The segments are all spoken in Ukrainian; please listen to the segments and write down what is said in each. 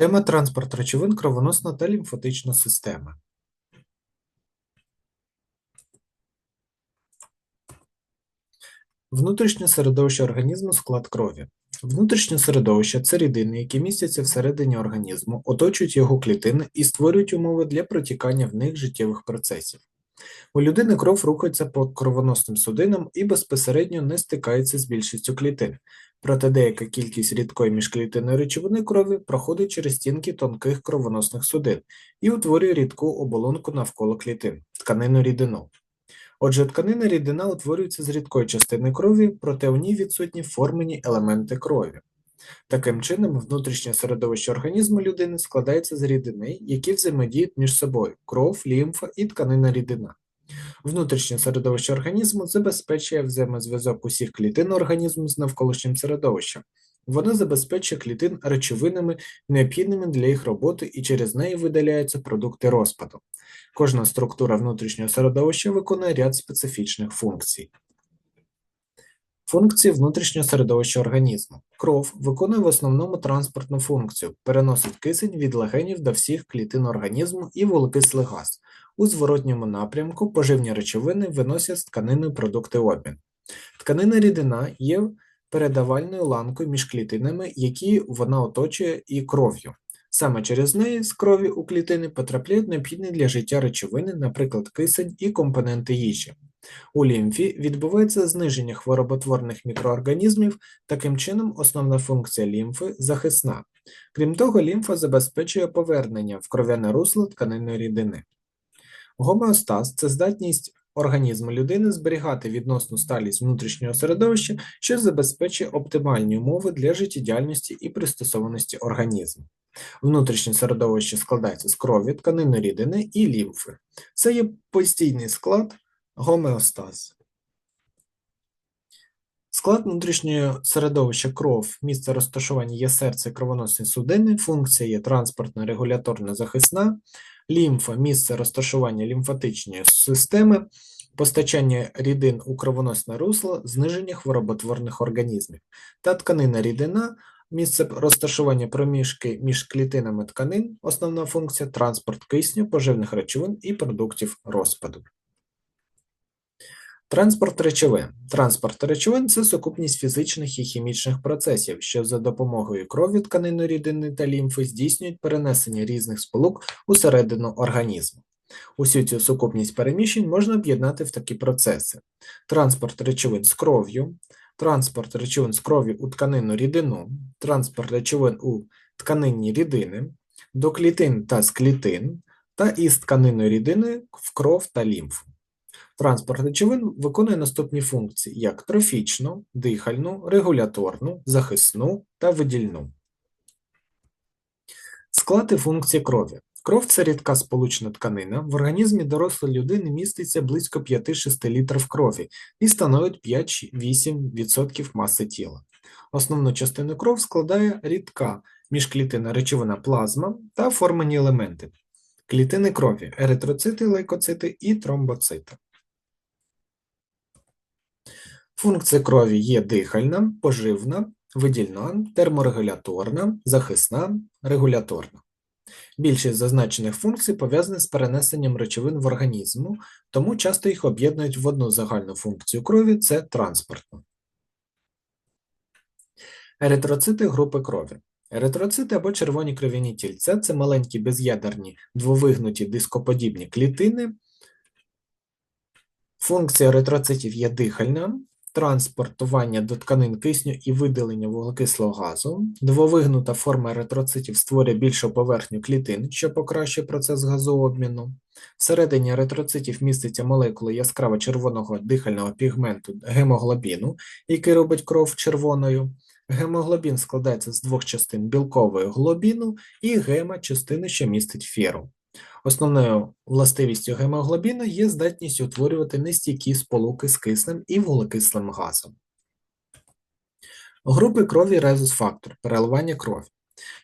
Тема транспорт речовин, кровоносна та лімфатична система. Внутрішнє середовище організму склад крові. Внутрішнє середовище це рідини, які містяться всередині організму, оточують його клітини і створюють умови для протікання в них життєвих процесів. У людини кров рухається по кровоносним судинам і безпосередньо не стикається з більшістю клітин, проте деяка кількість рідкої міжклітинної речовини крові проходить через стінки тонких кровоносних судин і утворює рідку оболонку навколо клітин тканину рідину. Отже, тканина рідина утворюється з рідкої частини крові, проте у ній відсутні формені елементи крові. Таким чином, внутрішнє середовище організму людини складається з рідини, які взаємодіють між собою кров, лімфа і тканина рідина. Внутрішнє середовище організму забезпечує взаємозв'язок усіх клітин організму з навколишнім середовищем. Воно забезпечує клітин речовинами, необхідними для їх роботи, і через неї видаляються продукти розпаду. Кожна структура внутрішнього середовища виконує ряд специфічних функцій. Функції внутрішнього середовища організму. Кров виконує в основному транспортну функцію, переносить кисень від легенів до всіх клітин організму і вуглекислий газ. У зворотньому напрямку поживні речовини виносять з тканини продукти обмін. Тканина рідина є передавальною ланкою між клітинами, які вона оточує і кров'ю. Саме через неї з крові у клітини потрапляють необхідні для життя речовини, наприклад, кисень і компоненти їжі. У лімфі відбувається зниження хвороботворних мікроорганізмів, таким чином основна функція лімфи захисна. Крім того, лімфа забезпечує повернення в кров'яне русло тканинної рідини. Гомеостаз це здатність організму людини зберігати відносну сталість внутрішнього середовища, що забезпечує оптимальні умови для життєдіяльності і пристосованості організму. Внутрішнє середовище складається з крові, тканини рідини і лімфи. Це є постійний склад гомеостаз. Склад внутрішнього середовища кров, місце розташування є серце кровоносні судини, функція є транспортна регуляторна захисна, лімфа місце розташування лімфатичної системи, постачання рідин у кровоносне русло, зниження хвороботворних організмів, та тканина рідина, місце розташування проміжки між клітинами тканин, основна функція транспорт кисню, поживних речовин і продуктів розпаду. Транспорт речовин. Транспорт речовин це сукупність фізичних і хімічних процесів, що за допомогою крові тканини рідини та лімфи здійснюють перенесення різних сполук усередину організму. Усю цю сукупність переміщень можна об'єднати в такі процеси: транспорт речовин з кров'ю, транспорт речовин з крові у тканину рідину, транспорт речовин у тканинні рідини, до клітин та з клітин, та із тканинної рідини в кров та лімфу. Транспорт речовин виконує наступні функції, як трофічну, дихальну, регуляторну, захисну та видільну. Склад і функції крові. Кров це рідка сполучна тканина. В організмі дорослої людини міститься близько 5-6 літрів крові і становить 5-8% маси тіла. Основну частину кров складає рідка міжклітинна речовина плазма та формані елементи. Клітини крові, еритроцити, лейкоцити і тромбоцити. Функція крові є дихальна, поживна, видільна, терморегуляторна, захисна, регуляторна. Більшість зазначених функцій пов'язані з перенесенням речовин в організму, тому часто їх об'єднують в одну загальну функцію крові це транспортну. Еритроцити групи крові. Еритроцити або червоні кров'яні тільця це маленькі без'ядерні двовигнуті дископодібні клітини. Функція еритроцитів є дихальна, транспортування до тканин кисню і видалення вуглекислого газу, двовигнута форма еритроцитів створює більшу поверхню клітин, що покращує процес газообміну. Всередині еритроцитів міститься молекули яскраво червоного дихального пігменту гемоглобіну, який робить кров червоною. Гемоглобін складається з двох частин білкової глобіну і гема частини, що містить феру. Основною властивістю гемоглобіну є здатність утворювати нестійкі сполуки з киснем і вуглекислим газом. Групи крові резус-фактор переливання крові.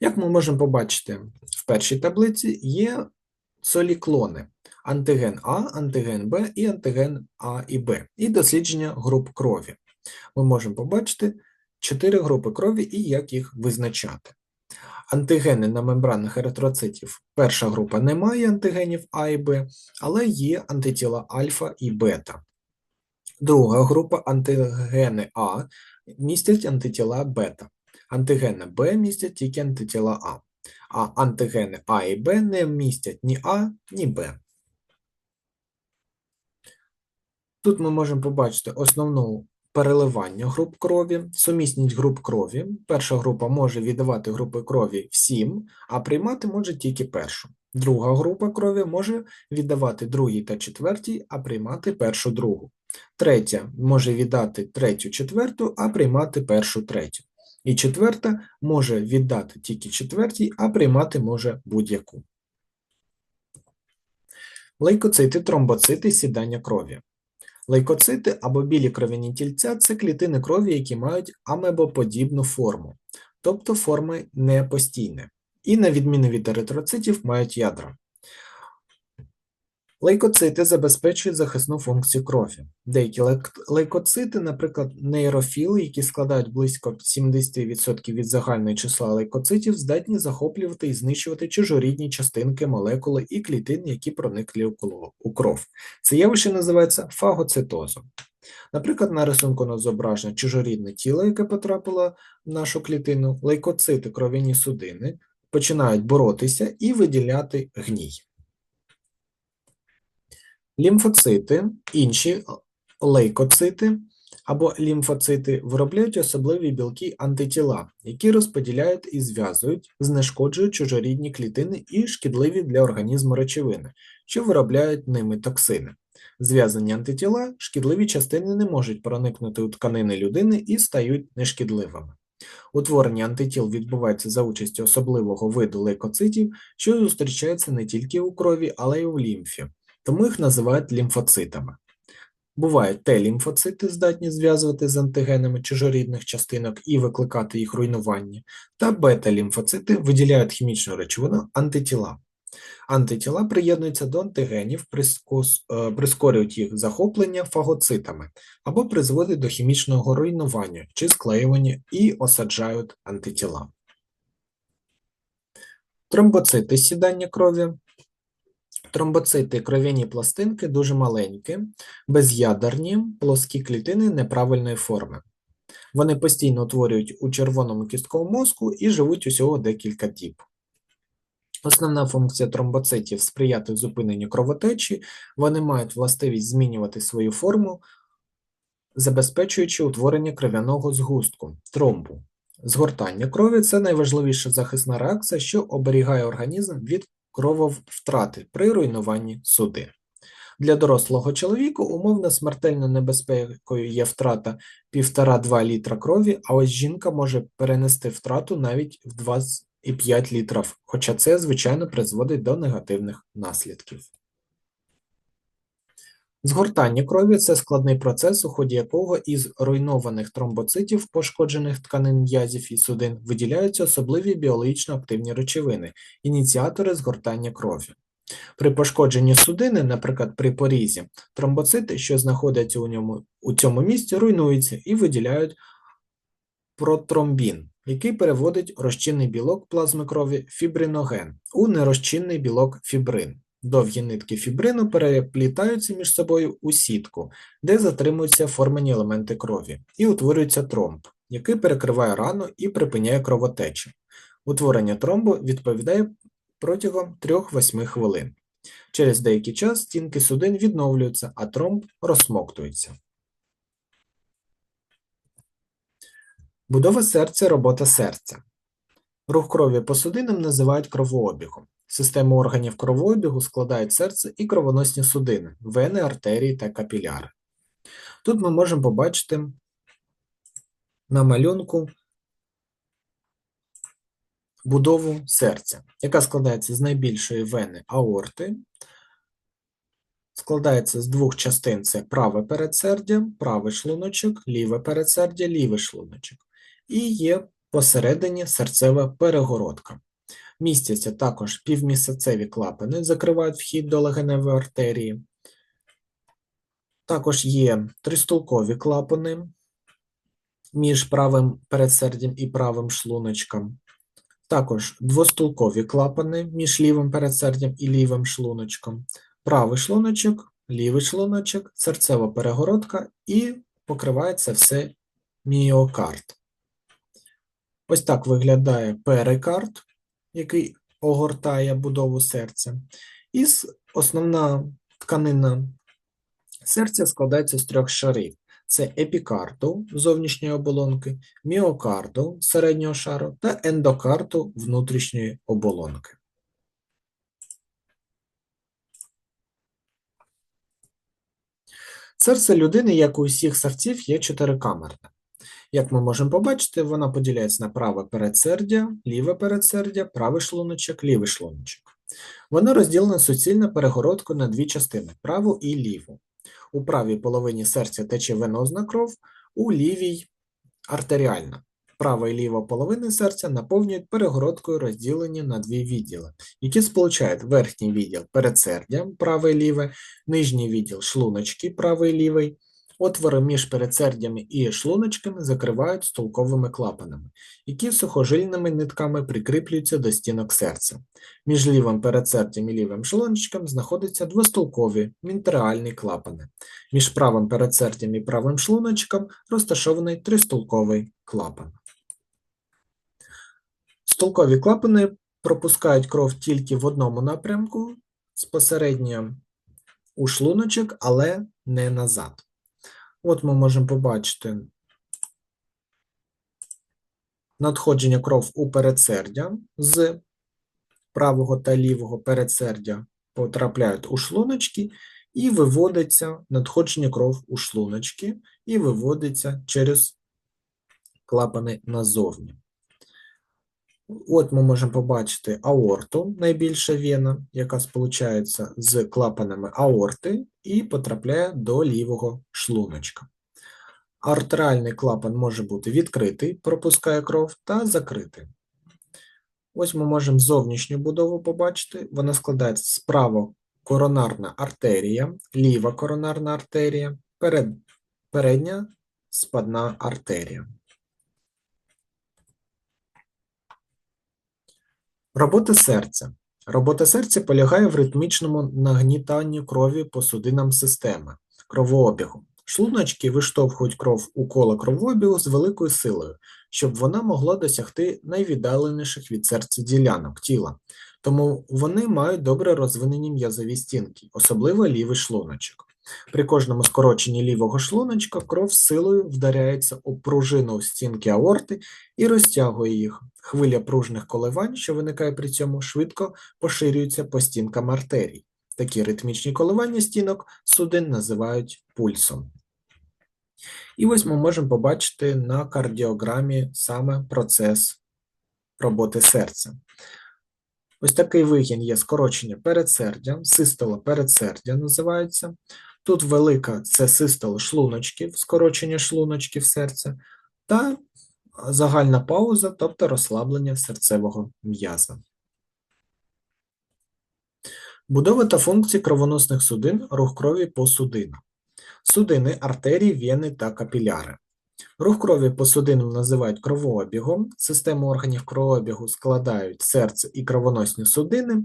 Як ми можемо побачити в першій таблиці, є соліклони антиген А, антиген Б і антиген А і Б, і дослідження груп крові. Ми можемо побачити чотири групи крові і як їх визначати. Антигени на мембранах еритроцитів. Перша група не має антигенів А і Б, але є антитіла альфа і бета. Друга група антигени А містять антитіла бета. Антигени Б містять тільки антитіла А, а антигени А і Б не містять ні А, ні Б. Тут ми можемо побачити основну переливання груп крові, сумісність груп крові. Перша група може віддавати групи крові всім, а приймати може тільки першу. Друга група крові може віддавати другій та четвертій, а приймати першу другу. Третя може віддати третю четверту, а приймати першу третю. І четверта може віддати тільки четвертій, а приймати може будь-яку. Лейкоцити, тромбоцити, сідання крові. Лейкоцити або білі кров'яні тільця це клітини крові, які мають амебоподібну форму, тобто форми непостійне, і, на відміну від еритроцитів, мають ядра. Лейкоцити забезпечують захисну функцію крові. Деякі лейкоцити, наприклад, нейрофіли, які складають близько 70% від загальної числа лейкоцитів, здатні захоплювати і знищувати чужорідні частинки молекули і клітин, які проникли у кров. Це явище називається фагоцитозом. Наприклад, на рисунку на зображення чужорідне тіло, яке потрапило в нашу клітину, лейкоцити кров'яні судини починають боротися і виділяти гній. Лімфоцити, інші лейкоцити або лімфоцити виробляють особливі білки антитіла, які розподіляють і зв'язують, знешкоджують чужорідні клітини і шкідливі для організму речовини, що виробляють ними токсини. Зв'язані антитіла, шкідливі частини не можуть проникнути у тканини людини і стають нешкідливими. Утворення антитіл відбувається за участю особливого виду лейкоцитів, що зустрічається не тільки у крові, але й у лімфі тому їх називають лімфоцитами. Бувають Т-лімфоцити, здатні зв'язувати з антигенами чужорідних частинок і викликати їх руйнування, та бета-лімфоцити виділяють хімічну речовину антитіла. Антитіла приєднуються до антигенів, е, прискорюють їх захоплення фагоцитами або призводять до хімічного руйнування чи склеювання і осаджають антитіла. Тромбоцити сідання крові Тромбоцити кров'яні пластинки дуже маленькі, без'ядерні, плоскі клітини неправильної форми. Вони постійно утворюють у червоному кістковому мозку і живуть усього декілька діб. Основна функція тромбоцитів сприяти зупиненню кровотечі, вони мають властивість змінювати свою форму, забезпечуючи утворення кров'яного згустку тромбу. Згортання крові це найважливіша захисна реакція, що оберігає організм від крововтрати при руйнуванні суди. Для дорослого чоловіка умовно смертельно небезпекою є втрата 1,5-2 літра крові, а ось жінка може перенести втрату навіть в 2,5 літрів, хоча це, звичайно, призводить до негативних наслідків. Згортання крові це складний процес, у ході якого із руйнованих тромбоцитів, пошкоджених тканин м'язів і судин, виділяються особливі біологічно активні речовини, ініціатори згортання крові. При пошкодженні судини, наприклад, при порізі, тромбоцити, що знаходяться у ньому у цьому місці, руйнуються і виділяють протромбін, який переводить розчинний білок плазми крові фібриноген у нерозчинний білок фібрин. Довгі нитки фібрину переплітаються між собою у сітку, де затримуються формені елементи крові, і утворюється тромб, який перекриває рану і припиняє кровотечу. Утворення тромбу відповідає протягом 3-8 хвилин. Через деякий час стінки судин відновлюються, а тромб розсмоктується. Будова серця робота серця. Рух крові по судинам називають кровообігом. Систему органів кровообігу складають серце і кровоносні судини, вени, артерії та капіляри. Тут ми можемо побачити на малюнку будову серця, яка складається з найбільшої вени аорти, складається з двох частин: це праве передсердя, правий шлуночок, ліве передсердя, лівий шлуночок. І є посередині серцева перегородка. Містяться також півмісяцеві клапани, закривають вхід до легеневої артерії. Також є тристулкові клапани між правим передсердям і правим шлуночком. Також двостулкові клапани між лівим передсердям і лівим шлуночком, правий шлуночок, лівий шлуночок, серцева перегородка і покривається все міокард. Ось так виглядає перикард, який огортає будову серця. І основна тканина серця складається з трьох шарів. Це епікарду зовнішньої оболонки, міокарду середнього шару та ендокарду внутрішньої оболонки. Серце людини, як у всіх серців, є чотирикамерне. Як ми можемо побачити, вона поділяється на праве передсердя, ліве передсердя, правий шлуночок, лівий шлуночок. Вона розділена суцільно перегородкою на дві частини праву і ліву. У правій половині серця тече венозна кров, у лівій артеріальна. Права і ліва половини серця наповнюють перегородкою розділені на дві відділи, які сполучають верхній відділ передсердя, праве і ліве, нижній відділ шлуночки, правий лівий. Отвори між передсердями і шлуночками закривають стулковими клапанами, які сухожильними нитками прикріплюються до стінок серця. Між лівим передсердям і лівим шлуночком знаходяться двостулкові мінтеріальні клапани. Між правим передсердям і правим шлуночком розташований тристулковий клапан. Стулкові клапани пропускають кров тільки в одному напрямку, безпосередньо у шлуночок, але не назад. От ми можемо побачити надходження кров у передсердя з правого та лівого передсердя потрапляють у шлуночки і виводиться надходження кров у шлуночки і виводиться через клапани назовні. От ми можемо побачити аорту, найбільша вена, яка сполучається з клапанами аорти і потрапляє до лівого шлуночка. Артеріальний клапан може бути відкритий, пропускає кров, та закритий. Ось ми можемо зовнішню будову побачити. Вона складається справа коронарна артерія, ліва коронарна артерія, перед, передня спадна артерія. Робота серця. Робота серця полягає в ритмічному нагнітанні крові по судинам системи кровообігу. Шлуночки виштовхують кров у коло кровообігу з великою силою, щоб вона могла досягти найвіддаленіших від серця ділянок тіла. Тому вони мають добре розвинені м'язові стінки, особливо лівий шлуночок. При кожному скороченні лівого шлуночка кров силою вдаряється об пружину стінки аорти і розтягує їх. Хвиля пружних коливань, що виникає при цьому, швидко поширюється по стінкам артерій. Такі ритмічні коливання стінок судин називають пульсом. І ось ми можемо побачити на кардіограмі саме процес роботи серця. Ось такий вигін є скорочення передсердя, систола передсердя називається. Тут велика це систола шлуночків, скорочення шлуночків серця, та загальна пауза, тобто розслаблення серцевого м'яза. Будова та функції кровоносних судин, рух крові по судинам. Судини, артерії, вени та капіляри. Рух крові по судинам називають кровообігом. Систему органів кровообігу складають серце і кровоносні судини.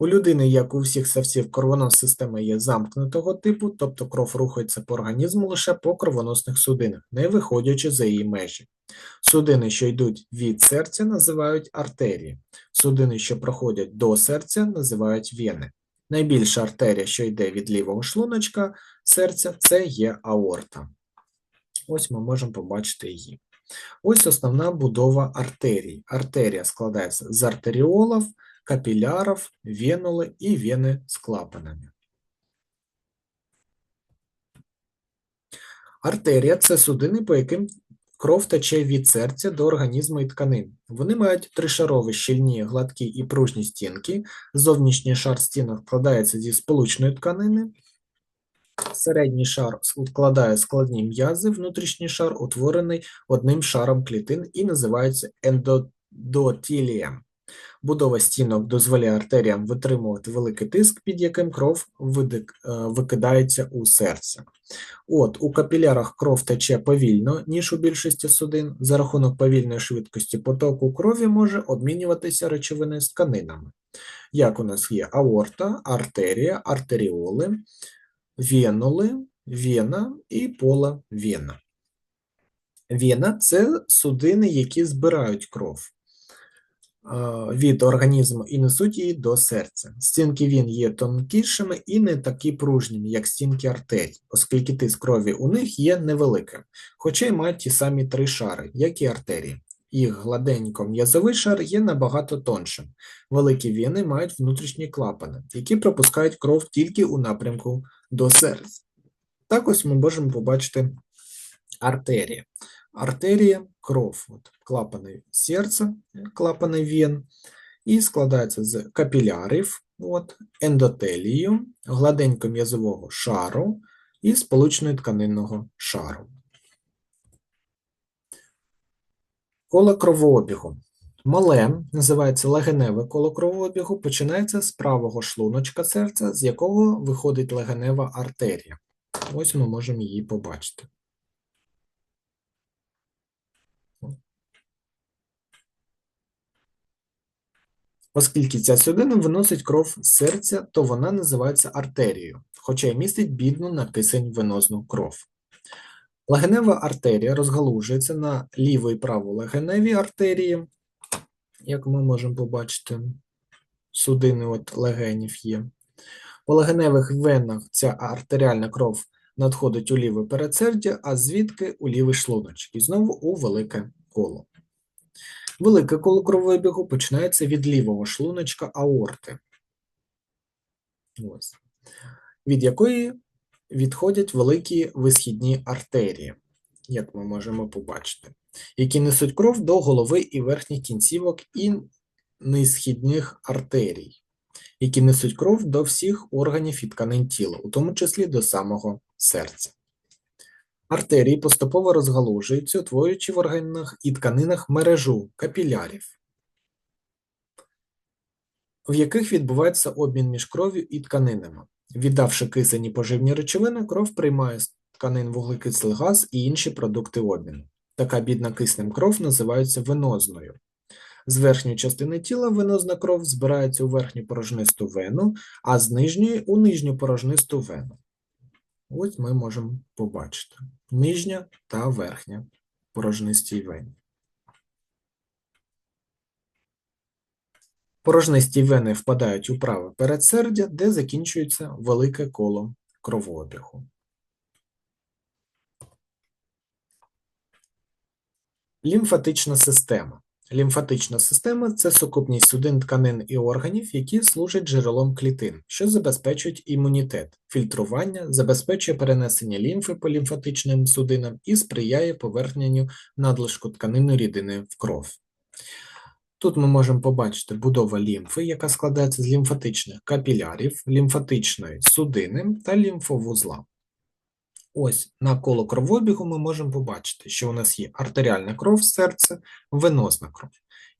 У людини, як у всіх серців, кровоносна система є замкнутого типу, тобто кров рухається по організму лише по кровоносних судинах, не виходячи за її межі. Судини, що йдуть від серця, називають артерії. Судини, що проходять до серця, називають вени. Найбільша артерія, що йде від лівого шлуночка серця, це є аорта. Ось ми можемо побачити її. Ось основна будова артерій. Артерія складається з артеріолів, капілярів, венули і вени з клапанами. Артерія це судини, по яким кров тече від серця до організму і тканин. Вони мають тришарові щільні, гладкі і пружні стінки. Зовнішній шар стінок складається зі сполучної тканини. Середній шар складає складні м'язи, внутрішній шар утворений одним шаром клітин і називається ендотілієм. Будова стінок дозволяє артеріям витримувати великий тиск, під яким кров е, викидається у серце. От, у капілярах кров тече повільно, ніж у більшості судин. За рахунок повільної швидкості потоку крові може обмінюватися речовини з тканинами. Як у нас є аорта, артерія, артеріоли, венули, вена і пола вена. Вена – це судини, які збирають кров від організму і несуть її до серця. Стінки він є тонкішими і не такі пружніми, як стінки артерій, оскільки тиск крові у них є невеликим, хоча й мають ті самі три шари, як і артерії. Їх гладенько м'язовий шар є набагато тоншим. Великі вени мають внутрішні клапани, які пропускають кров тільки у напрямку до серця. Так ось ми можемо побачити артерії. Артерія кров, от, клапани серця, клапани вен, і складається з капілярів, от, ендотелію, гладенько-м'язового шару і сполучно-тканинного шару. Коло кровообігу. Мале, називається легеневе коло кровообігу, починається з правого шлуночка серця, з якого виходить легенева артерія. Ось ми можемо її побачити. Оскільки ця судина виносить кров з серця, то вона називається артерією, хоча й містить бідну на кисень венозну кров. Легенева артерія розгалужується на ліву і праву легеневі артерії, як ми можемо побачити, судини от легенів є. По легеневих венах ця артеріальна кров надходить у ліве передсердя, а звідки у лівий шлуночок, і знову у велике коло. Велике коло кровообігу починається від лівого шлуночка аорти, Ось. від якої відходять великі висхідні артерії, як ми можемо побачити, які несуть кров до голови і верхніх кінцівок і низхідних артерій, які несуть кров до всіх органів і тканин тіла, у тому числі до самого серця. Артерії поступово розгалужуються, утворюючи в органах і тканинах мережу капілярів, в яких відбувається обмін між кров'ю і тканинами. Віддавши кисень і поживні речовини, кров приймає тканин вуглекислий газ і інші продукти обміну. Така бідна киснем кров називається венозною. З верхньої частини тіла венозна кров збирається у верхню порожнисту вену, а з нижньої у нижню порожнисту вену. Ось ми можемо побачити нижня та верхня порожнисті вені. Порожнисті вени впадають у праве передсердя, де закінчується велике коло кровообігу. Лімфатична система. Лімфатична система це сукупність судин тканин і органів, які служать джерелом клітин, що забезпечують імунітет, фільтрування, забезпечує перенесення лімфи по лімфатичним судинам і сприяє поверненню надлишку тканинної рідини в кров. Тут ми можемо побачити будову лімфи, яка складається з лімфатичних капілярів, лімфатичної судини та лімфовузла. Ось на коло кровообігу ми можемо побачити, що у нас є артеріальна кров серце, венозна кров,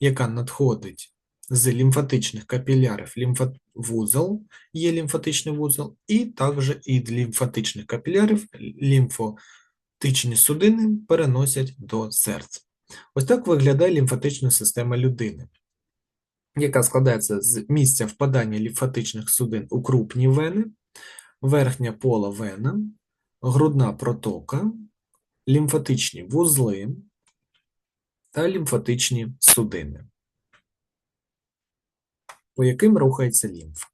яка надходить з лімфатичних капілярів лімфовузол, є лімфатичний вузол, і також від лімфатичних капілярів лімфотичні судини переносять до серця. Ось так виглядає лімфатична система людини, яка складається з місця впадання лімфатичних судин у крупні вени, верхня пола вена, грудна протока, лімфатичні вузли та лімфатичні судини, по яким рухається лімфа.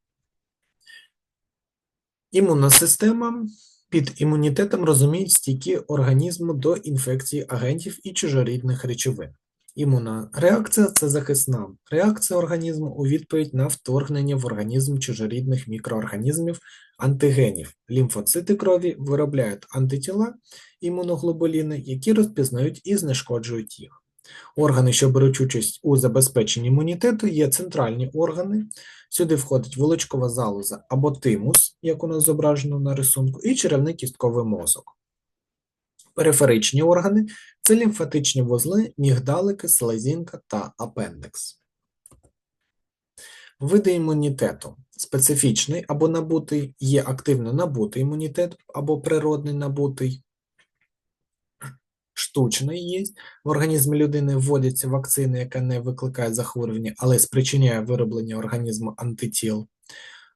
Імунна система під імунітетом розуміють стійкі організму до інфекції агентів і чужорідних речовин. Імунна реакція це захисна реакція організму у відповідь на вторгнення в організм чужорідних мікроорганізмів антигенів. Лімфоцити крові виробляють антитіла імуноглобуліни, які розпізнають і знешкоджують їх. Органи, що беруть участь у забезпеченні імунітету, є центральні органи. Сюди входить волочкова залоза або тимус, як у нас зображено на рисунку, і черевний кістковий мозок. Периферичні органи це лімфатичні вузли, мігдалики, селезінка та апендекс. Види імунітету. Специфічний або набутий, є активно набутий імунітет або природний набутий. Штучний є. В організм людини вводяться вакцини, яка не викликає захворювання, але спричиняє вироблення організму антитіл.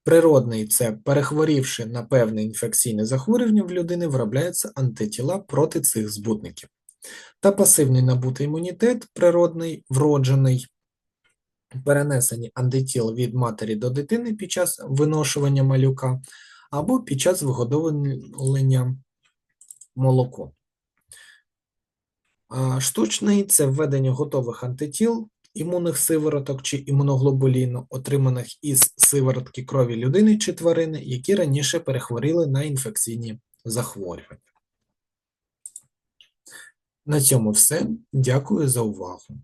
Природний це перехворівши на певне інфекційне захворювання, в людини виробляються антитіла проти цих збутників. Та пасивний набутий імунітет, природний, вроджений, перенесені антитіл від матері до дитини під час виношування малюка або під час вигодовлення молоку. Штучний це введення готових антитіл, імунних сивороток чи імуноглобуліну, отриманих із сиворотки крові людини чи тварини, які раніше перехворіли на інфекційні захворювання. На цьому все. Дякую за увагу.